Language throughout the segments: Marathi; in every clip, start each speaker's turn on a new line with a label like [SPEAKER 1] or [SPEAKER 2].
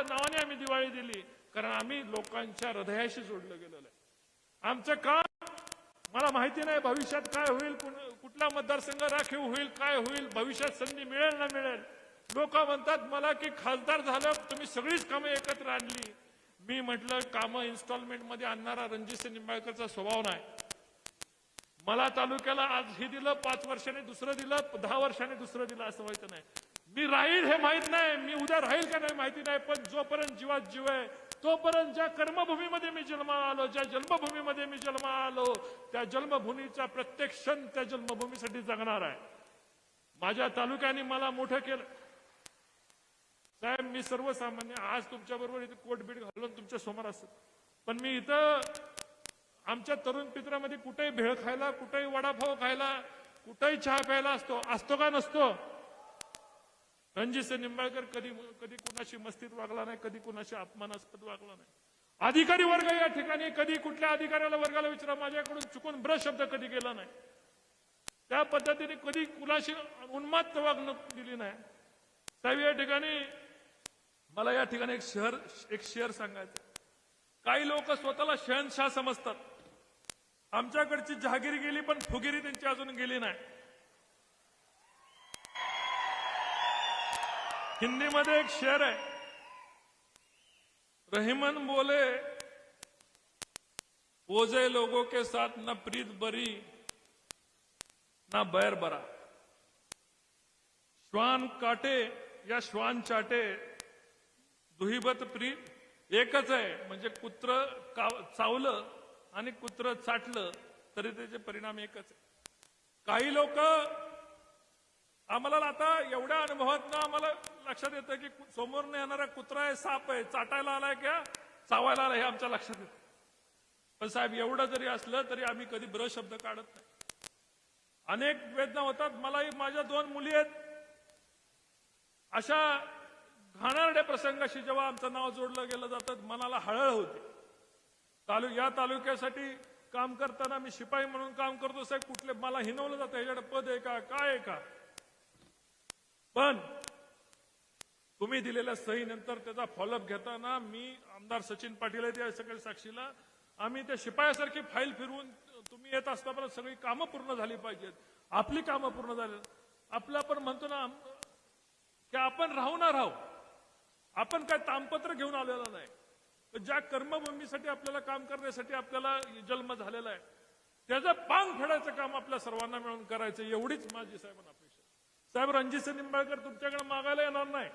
[SPEAKER 1] नावाच्या नावाने आम्ही दिवाळी दिली कारण आम्ही लोकांच्या हृदयाशी जोडलं गेलेलं आहे. आमचं काम मला माहिती नाही भविष्यात काय होईल कुठला मतदारसंघ राखीव होईल काय होईल भविष्यात संधी मिळेल ना मिळेल. लोक म्हणतात मला की खासदार झालं तुम्ही सगळीच कामं एकत्र आणली. मी म्हटलं कामं इन्स्टॉलमेंटमध्ये आणणारा रणजित निंबाळकरचा स्वभाव नाही. मला तालुक्याला आज हे दिलं पाच वर्षाने दुसरं दिलं दहा वर्षाने दुसरं दिलं असं व्हायचं नाही. मी राहील हे माहीत नाही मी उद्या राहील का नाही माहिती नाही पण जोपर्यंत जीवात जीव आहे तोपर्यंत ज्या कर्मभूमीमध्ये मी जन्म आलो ज्या जन्मभूमीमध्ये मी जन्म आलो त्या जन्मभूमीचा प्रत्येक क्षण त्या जन्मभूमीसाठी जगणार आहे. माझ्या तालुक्याने मला मोठं केलं. साहेब मी सर्वसामान्य आज तुमच्या बरोबर इथे कोट बीट घालून तुमच्यासमोर असत. पण मी इथं आमच्या तरुण पित्रामध्ये कुठेही भेळ खायला कुठेही वडापाव खायला कुठेही चहा प्यायला असतो. असतो का नसतो? रणजितसिंह निंबाळकर कधी कधी कुणाशी मस्तीत वागला नाही कधी कुणाशी अपमानास्पद वागला नाही. अधिकारी वर्ग या ठिकाणी कधी कुठल्या अधिकाऱ्याला वर्गाला विचारा माझ्याकडून चुकून ब्र शब्द कधी गेला नाही. त्या पद्धतीने कधी कुणाशी उन्मात्त वागणूक दिली नाही. साहेब या ठिकाणी मला या ठिकाणी एक शहर एक शेअर सांगायचं काही लोक स्वतःला शहनशाह समजतात. आमच्याकडची जहागिरी गेली पण फुगिरी त्यांची अजून गेली नाही. हिंदीमध्ये एक शेर आहे. रहीमन बोले ओझे लोगों के साथ ना प्रीत बरी ना बैर बरा. श्वान काटे या श्वान चाटे दुहिबत प्रीत एकच आहे. म्हणजे कुत्र चावलं आणि कुत्र चाटलं तरी त्याचे परिणाम एकच आहे. काही लोक आम्हाला आता एवढ्या अनुभवात आम्हाला लक्षात येतं की समोर समोरनं येणारा कुत्रा आहे साप आहे चाटायला आलाय किंवा चावायला आलाय हे आमच्या लक्षात येतं. पण साहेब एवढं जरी असलं तरी आम्ही कधी ब्र शब्द काढत नाही. अनेक वेदना होतात. मलाही माझ्या दोन मुली आहेत. अशा घाणारड्या प्रसंगाशी जेव्हा आमचं नाव जोडलं गेलं जातं मनाला हळहळ होते. तालु या तालुक्यासाठी काम करताना मी शिपाई म्हणून काम करतो साहेब. कुठले मला हिनवलं जातं. ह्याच्याकडे पद आहे का? काय आहे का? पण तुम्ही दिलेल्या सहीनंतर त्याचा फॉलोअप घेताना मी आमदार सचिन पाटील आहेत या सगळ्या साक्षीला. आम्ही त्या शिपायासारखी फाईल फिरवून तुम्ही येत असताना सगळी कामं पूर्ण झाली पाहिजेत. आपली कामं पूर्ण झाली. आपलं आपण म्हणतो ना की आपण राहू ना राहू आपण काय तामपत्र घेऊन आलेलं नाही. ज्या कर्मभूमीसाठी आपल्याला काम करण्यासाठी आपल्याला जन्म झालेला आहे त्याचं पांग फेडायचं काम आपल्या सर्वांना मिळून करायचं एवढीच माझी साहेबांना अपेक्षा साहेब रणजित सिंह निंबाळकर तुमच्याकडे मागायला येणार नाही.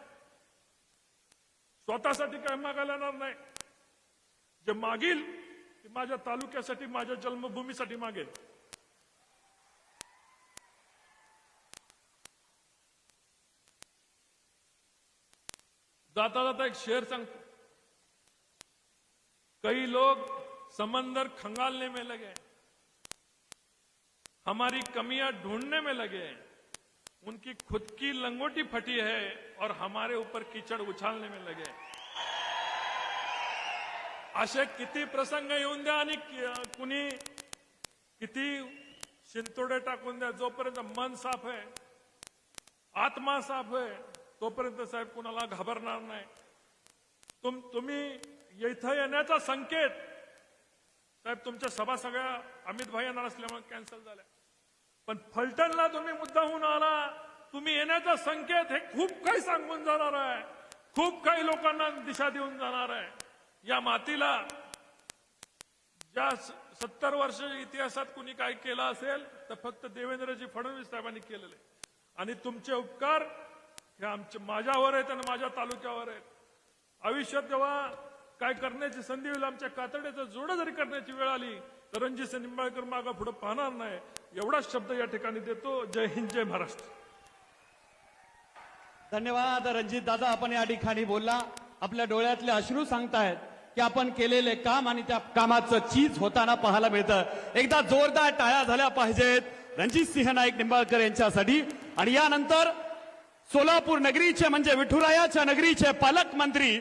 [SPEAKER 1] स्वतःसाठी काय मागायला येणार नाही. जे मागील ते माझ्या तालुक्यासाठी माझ्या जन्मभूमीसाठी मागेल. जाता जाता एक शेर सांगतो. कई लोग समंदर खंगालने में लगे हमारी कमियां ढूंढने में लगे हैं. उनकी खुद की लंगोटी फटी है और हमारे ऊपर कीचड़ उछालने में लगे। असे किती प्रसंग येऊन द्या आणि कुणी किती शिंतोडे टाकून द्या जोपर्यंत मन साफ आहे आत्मा साफ आहे तोपर्यंत साहेब कुणाला घाबरणार नाही. तुम तुम्ही इथं येण्याचा संकेत साहेब तुमच्या सभा सगळ्या अमित भाई येणार असल्यामुळे कॅन्सल झाल्या. पण फलटणला तुम्ही मुद्दाहून आला. तुम्ही येण्याचा संकेत हे खूप काही सांगून जाणार आहे. खूप काही लोकांना दिशा देऊन जाणार आहे. या मातीला ज्या सत्तर वर्ष इतिहासात कुणी काय केलं असेल तर फक्त देवेंद्रजी फडणवीस साहेबांनी केलेले आणि तुमचे उपकार हे आमच्या माझ्यावर आहेत आणि माझ्या तालुक्यावर आहेत. आयुष्यात जेव्हा काय करण्याची संधी होईल आमच्या कातड्याचं जोडं जरी करण्याची वेळ आली तर रणजित सिंह निंबाळकर मागा पुढे पाहणार नाही. एवढाच शब्द या ठिकाणी देतो. जय हिंद जय महाराष्ट्र.
[SPEAKER 2] धन्यवाद रणजित दादा. आपण या ठिकाणी बोलला. आपल्या डोळ्यातले अश्रू सांगतायत की आपण केलेले काम आणि त्या कामाचं चीज होताना पाहायला मिळतं. एकदा जोरदार टाळ्या झाल्या पाहिजेत. रणजित सिंह नाईक निंबाळकर यांच्यासाठी. आणि यानंतर सोलापूर नगरीचे म्हणजे विठुरायाच्या नगरीचे पालकमंत्री